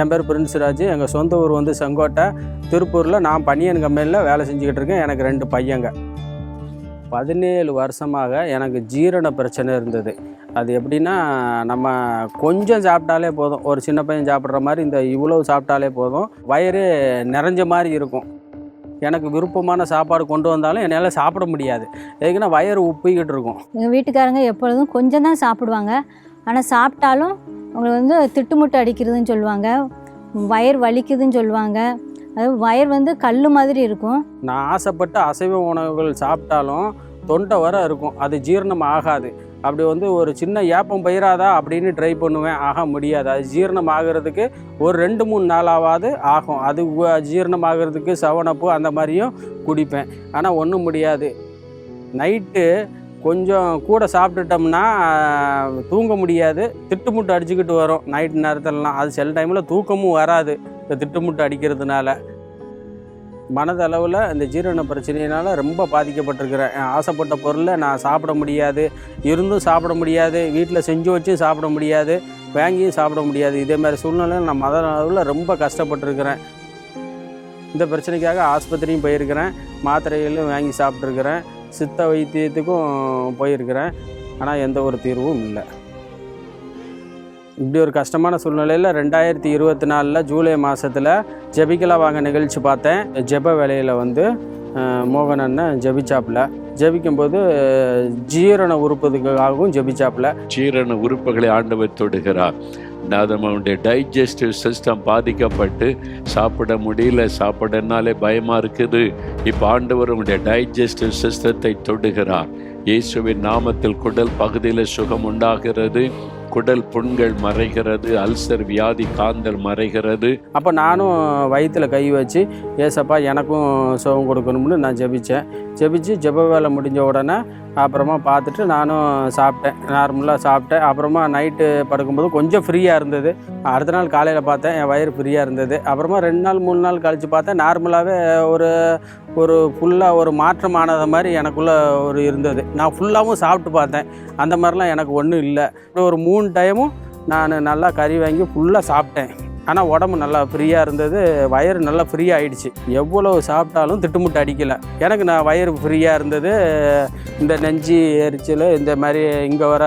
என் பேர் பிரின்ஸ்ராஜ் எங்கள் சொந்த ஊர் வந்து செங்கோட்டை. திருப்பூரில் நான் பனியன் கம்பெனியில் வேலை செஞ்சுக்கிட்டு இருக்கேன். எனக்கு ரெண்டு பையங்க. பதினேழு வருஷமாக எனக்கு ஜீரண பிரச்சனை இருந்தது. அது எப்படின்னா நம்ம கொஞ்சம் சாப்பிட்டாலே போதும். ஒரு சின்ன பையன் சாப்பிட்ற மாதிரி இந்த இவ்வளவு சாப்பிட்டாலே போதும். வயிறு நிறைஞ்ச மாதிரி இருக்கும். எனக்கு விருப்பமான சாப்பாடு கொண்டு வந்தாலும் என்னால் சாப்பிட முடியாது. எதுக்குன்னா வயிறு உப்பிக்கிட்டு இருக்கும். எங்கள் வீட்டுக்காரங்க எப்பொழுதும் கொஞ்சம் தான் சாப்பிடுவாங்க. ஆனால் சாப்பிட்டாலும் அவங்களுக்கு வந்து திட்டுமுட்டு அடிக்கிறதுன்னு சொல்லுவாங்க. வயர் வலிக்குதுன்னு சொல்லுவாங்க. அது வயர் வந்து கல் மாதிரி இருக்கும். நான் ஆசைப்பட்ட அசைவ உணவுகள் சாப்பிட்டாலும் தொண்டை வர இருக்கும். அது ஜீரணம் ஆகாது. அப்படி வந்து ஒரு சின்ன ஏப்பம் பயிராதா அப்படின்னு ட்ரை பண்ணுவேன். ஆக முடியாது. அது ஜீரணம் ஆகிறதுக்கு ஒரு ரெண்டு மூணு நாளாவது ஆகும். அது ஜீரணம் ஆகிறதுக்கு சவனப்பு அந்த மாதிரியும் குடிப்பேன். ஆனால் ஒன்றும் முடியாது. நைட்டு கொஞ்சம் கூட சாப்பிட்டுட்டோம்னா தூங்க முடியாது. திட்டுமுட்டு அடிச்சுக்கிட்டு வரும். நைட் நேரத்துலலாம். அது சில டைமில் தூக்கமும் வராது. இந்த திட்டுமுட்டு அடிக்கிறதுனால. மனதளவில் இந்த ஜீரண பிரச்சனையினால் ரொம்ப பாதிக்கப்பட்டிருக்கிறேன். ஆசைப்பட்ட பொருளை நான் சாப்பிட முடியாது. இருந்தும் சாப்பிட முடியாது. வீட்டில் செஞ்சு வச்சும் சாப்பிட முடியாது. வாங்கியும் சாப்பிட முடியாது. இதேமாதிரி சூழ்நிலையில் நான் மத அளவில் ரொம்ப கஷ்டப்பட்டுருக்கிறேன். இந்த பிரச்சனைக்காக ஆஸ்பத்திரியும் போயிருக்கிறேன். மாத்திரைகளும் வாங்கி சாப்பிட்ருக்கிறேன் சித்த வைத்தியத்துக்கும் போயிருக்கிறேன். ஆனால் எந்த ஒரு தீர்வும் இல்லை. இப்படி ஒரு கஷ்டமான சூழ்நிலையில் ரெண்டாயிரத்தி இருபத்தி நாலில் ஜூலை மாதத்தில் ஜெபிக்கலா வாங்க நிகழ்ச்சி பார்த்தேன். ஜெப வேலையில் வந்து மோகன் அண்ணன் ஜெபிச்சாப்புல. ஜெபிக்கும்போது ஜீரண உறுப்புக்காகவும் ஜெபிச்சாப்புல. ஜீரண உறுப்புகளை ஆண்டவர் தொடுகிறார். நம்மளுடைய டைஜஸ்டிவ் சிஸ்டம் பாதிக்கப்பட்டு சாப்பிட முடியல சாப்பிடனாலே பயமாக இருக்குது. இப்போ ஆண்டவர் உங்களுடைய டைஜஸ்டிவ் சிஸ்டத்தை தொடுகிறார். இயேசுவின் நாமத்தில் குடல் பகுதியில் சுகம் உண்டாகிறது. குடல் புண்கள் மறைகிறது அல்சர் வியாதி காந்தல் மறைகிறது. அப்போ நானும் வயிற்றில் கை வச்சு ஏசப்பா எனக்கும் சுகம் கொடுக்கணும்னு நான் ஜெபித்தேன் ஜெபிச்சு ஜெப வேலை முடிஞ்ச உடனே அப்புறமா பார்த்துட்டு நானும் சாப்பிட்டேன். நார்மலாக சாப்பிட்டேன். அப்புறமா நைட்டு படுக்கும்போது கொஞ்சம் ஃப்ரீயாக இருந்தது. அடுத்த நாள் காலையில் பார்த்தேன் என் வயிறு ஃப்ரீயாக இருந்தது. அப்புறமா ரெண்டு நாள் மூணு நாள் கழித்து பார்த்தேன் நார்மலாகவே ஒரு ஒரு ஃபுல்லாக ஒரு மாற்றம் மாதிரி எனக்குள்ளே ஒரு இருந்தது. நான் ஃபுல்லாகவும் சாப்பிட்டு பார்த்தேன். அந்த மாதிரிலாம் எனக்கு ஒன்றும் இல்லை. ஒரு மூணு டைமும் நான் நல்லா கறி வாங்கி ஃபுல்லாக சாப்பிட்டேன். ஆனால் உடம்பு நல்லா ஃப்ரீயாக இருந்தது. வயிறு நல்லா ஃப்ரீயாக ஆயிடுச்சு. எவ்வளோ சாப்பிட்டாலும் திட்டுமுட்டு அடிக்கலை. எனக்கு நான் வயிறு ஃப்ரீயாக இருந்தது. இந்த நெஞ்சு எரிச்சல் இந்த மாதிரி இங்கே வர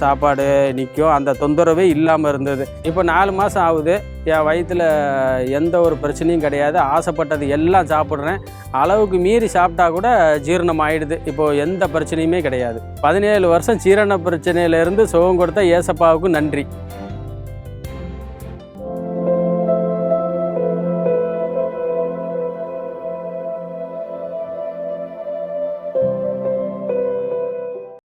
சாப்பாடு நிற்கும் அந்த தொந்தரவே இல்லாமல் இருந்தது. இப்போ நாலு மாதம் ஆகுது. என் வயிற்றில் எந்த ஒரு பிரச்சனையும் கிடையாது. ஆசைப்பட்டது எல்லாம் சாப்பிட்றேன். அளவுக்கு மீறி சாப்பிட்டா கூட ஜீரணம் ஆகிடுது இப்போது எந்த பிரச்சனையுமே கிடையாது. பதினேழு வருஷம் ஜீரண பிரச்சனையிலேருந்து சுகம் கொடுத்த ஏசப்பாவுக்கு நன்றி.